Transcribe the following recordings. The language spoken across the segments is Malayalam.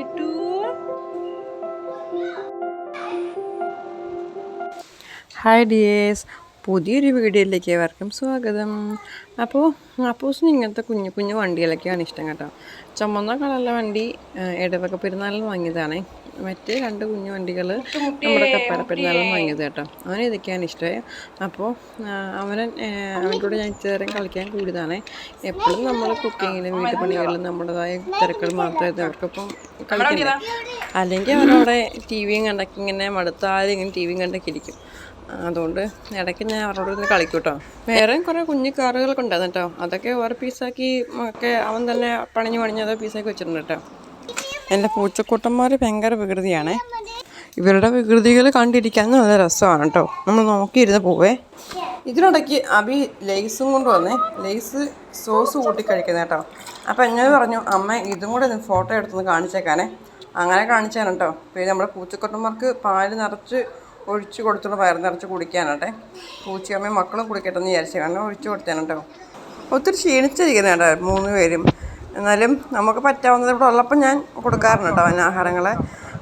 വിട്ടു. ഹായ് ഡിയേഴ്സ് പുതിയൊരു വീഡിയോയിലേക്ക് ഏവർക്കും സ്വാഗതം. അപ്പോൾ അപ്പോസിന് ഇങ്ങനത്തെ കുഞ്ഞു കുഞ്ഞു വണ്ടികളൊക്കെയാണ് ഇഷ്ടം കേട്ടോ. ചുമന്ന കളറിലെ വണ്ടി ഇടവക പെരുന്നാളിൽ വാങ്ങിയതാണേ. മറ്റേ രണ്ട് കുഞ്ഞു വണ്ടികൾ നമ്മുടെ കപ്പാര പെരുന്നാളിൽ വാങ്ങിയത് കേട്ടോ. അവന് ഇതൊക്കെയാണ് ഇഷ്ടമായി അപ്പോൾ അവനെ അവന്റെ കൂടെ ഞാൻ ഇച്ചിരി കളിക്കാൻ കൂടിയതാണ്. എപ്പോഴും നമ്മൾ കുക്കിങ്ങിലും വീട്ടുപണികളിലും നമ്മുടേതായ തിരക്കുകൾ മാത്രമേ അവർക്കിപ്പം കളിക്കില്ല അല്ലെങ്കിൽ അവരവിടെ ടി വിയും കണ്ടൊക്കെ ഇങ്ങനെ മടുത്താലും ഇങ്ങനെ ടി വിയും കണ്ടൊക്കെ ഇരിക്കും. അതുകൊണ്ട് ഇടയ്ക്ക് ഞാൻ അവരോട് ഒന്ന് കളിക്കും കേട്ടോ. വേറെ കുറേ കുഞ്ഞു കാറുകളൊക്കെ ഉണ്ടായിരുന്നു കേട്ടോ. അതൊക്കെ ഓരോ പീസാക്കി ഒക്കെ അവൻ തന്നെ പണിഞ്ഞ് പണിഞ്ഞ് അതോ പീസാക്കി വെച്ചിട്ടുണ്ട് കേട്ടോ. എന്റെ പൂച്ചക്കൂട്ടന്മാർ ഭയങ്കര വികൃതിയാണേ. ഇവരുടെ വികൃതികൾ കണ്ടിരിക്കാൻ നല്ല രസമാണ് കേട്ടോ നമ്മൾ നോക്കിയിരുന്ന് പോവേ. ഇതിനിടയ്ക്ക് അബി ലേസും കൊണ്ട് വന്നേ. ലേസ് സോസ് കൂട്ടി കഴിക്കുന്ന കേട്ടോ അപ്പോൾ എന്നോട് പറഞ്ഞു അമ്മ ഇതും കൂടെ ഒന്ന് ഫോട്ടോ എടുത്തൊന്ന് കാണിച്ചേക്കാനേ. അങ്ങനെ കാണിച്ചാണ് കേട്ടോ പിന്നെ നമ്മുടെ പൂച്ചക്കൊട്ടന്മാർക്ക് പാൽ നിറച്ച് ഒഴിച്ച് കൊടുത്തുള്ള വയറ് നിറച്ച് കുടിക്കാനാട്ടെ. പൂച്ചയമ്മയും മക്കളും കുടിക്കട്ടെ എന്ന് വിചാരിച്ചു. കാരണം ഒഴിച്ച് കൊടുത്തേനെ ഒത്തിരി ക്ഷീണിച്ചിരിക്കുന്നത് കേട്ടോ മൂന്ന് പേരും. എന്നാലും നമുക്ക് പറ്റാവുന്നത് ഇവിടെ ഞാൻ കൊടുക്കാറുണ്ട് കേട്ടോ അതിന് ആഹാരങ്ങൾ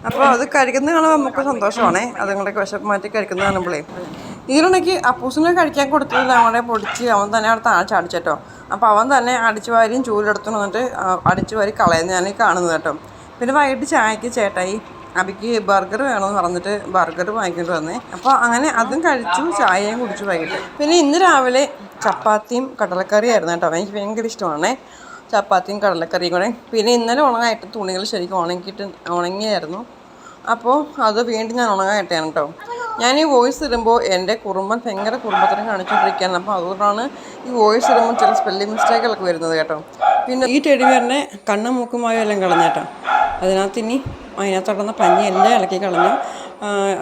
അപ്പോൾ അത് കഴിക്കുന്നത് കാണുമ്പോൾ നമുക്ക് സന്തോഷമാണേ. അതുങ്ങളൊക്കെ വിശപ്പ് മാറ്റി കഴിക്കുന്നത് കാണുമ്പോഴേ. ഇതിലുണ്ടെങ്കിൽ അപ്പൂസിനെ കഴിക്കാൻ കൊടുത്തത് അവനെ പൊടിച്ച് അവൻ തന്നെ അവിടെ താഴ്ച അടിച്ചേട്ടോ അപ്പോൾ അവൻ തന്നെ അടിച്ചു വാരിയും ചൂലെടുത്തു വന്നിട്ട് അടിച്ചു വാരി കളയുന്ന ഞാൻ കാണുന്നത് കേട്ടോ. പിന്നെ വൈകിട്ട് ചായക്ക് ചേട്ടായി അബിക്ക് ബർഗർ വേണമെന്ന് പറഞ്ഞിട്ട് ബർഗർ വാങ്ങിക്കൊണ്ട് വന്നേ. അപ്പോൾ അങ്ങനെ അതും കഴിച്ചു ചായയും കുടിച്ചു വൈകിട്ട്. പിന്നെ ഇന്ന് രാവിലെ ചപ്പാത്തിയും കടലക്കറിയായിരുന്നു കേട്ടോ. എനിക്ക് ഭയങ്കര ഇഷ്ടമാണേ. ചപ്പാത്തിയും കടലക്കറിയും കൂടെ. പിന്നെ ഇന്നലെ ഉണങ്ങായിട്ട് തുണികൾ ശരിക്കും ഉണങ്ങിയിട്ട് ഉണങ്ങിയായിരുന്നു. അപ്പോൾ അത് വീണ്ടും ഞാൻ ഉണങ്ങായിട്ടാണ് കേട്ടോ ഞാൻ ഈ വോയിസ് ഇടുമ്പോൾ എന്റെ കുറുമ്പൻ ഭയങ്കര കുറുമ്പത്തിനും കാണിച്ചുകൊണ്ടിരിക്കുകയാണ് അപ്പോൾ അതുകൊണ്ടാണ് ഈ വോയിസ് ഇടുമ്പോൾ ചില സ്പെല്ലിംഗ് മിസ്റ്റേക്കുകളൊക്കെ വരുന്നത് കേട്ടോ. പിന്നെ ഈ ടെടിവേറിന്റെ കണ്ണും മൂക്കുമായും എല്ലാം കളഞ്ഞേട്ടോ അതിനകത്ത് ഇനി അതിനകത്തുടന്ന പഞ്ഞി എല്ലാം ഇളക്കി കളഞ്ഞു.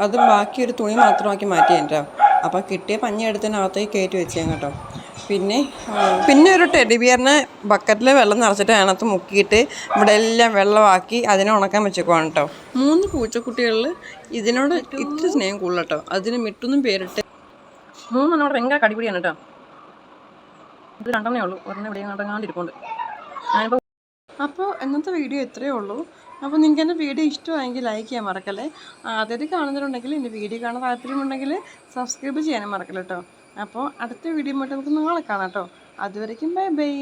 അത് ബാക്കി ഒരു തുണി മാത്രമാക്കി മാറ്റി കേട്ടോ അപ്പോൾ കിട്ടിയ പഞ്ഞി എടുത്തതിനകത്തേക്ക് കയറ്റി വെച്ചേം കേട്ടോ പിന്നെ പിന്നെ ഒരു ടെഡി ബിയറിന് ബക്കറ്റിൽ വെള്ളം നിറച്ചിട്ട് അതിനകത്ത് മുക്കിയിട്ട് ഇവിടെ എല്ലാം വെള്ളമാക്കി അതിനെ ഉണക്കാൻ വെച്ചേക്കുവാണ് കേട്ടോ മൂന്ന് പൂച്ചക്കുട്ടികളിൽ ഇതിനോട് ഇത്ര സ്നേഹം കൂടുതൽ കേട്ടോ അതിന് മിട്ടൊന്നും പേരിട്ട് മൂന്നെണ്ണോട് ഭയങ്കര കടിപിടിയാണ് കേട്ടോ ഇത് രണ്ടെണ്ണേ ഉള്ളൂ. ഒരെണ്ണം ഇവിടെ നടങ്ങാണ്ടിരിപ്പുണ്ട് ഞാനിപ്പോൾ അപ്പോൾ ഇന്നത്തെ വീഡിയോ ഇത്രയേ ഉള്ളൂ. അപ്പോൾ നിങ്ങൾക്ക് എന്റെ വീഡിയോ ഇഷ്ടമായെങ്കിൽ ലൈക്ക് ചെയ്യാൻ മറക്കല്ലേ? ആദ്യമായിട്ട് കാണുന്നവരുണ്ടെങ്കിൽ എന്റെ വീഡിയോ കാണാൻ താല്പര്യമുണ്ടെങ്കിൽ സബ്സ്ക്രൈബ് ചെയ്യാനും മറക്കല്ലേ കേട്ടോ അപ്പോൾ അടുത്ത വീഡിയോ ആയിട്ട് നമുക്ക് നാളെ കാണാം കേട്ടോ. അതുവരയ്ക്കും ബൈ ബൈ.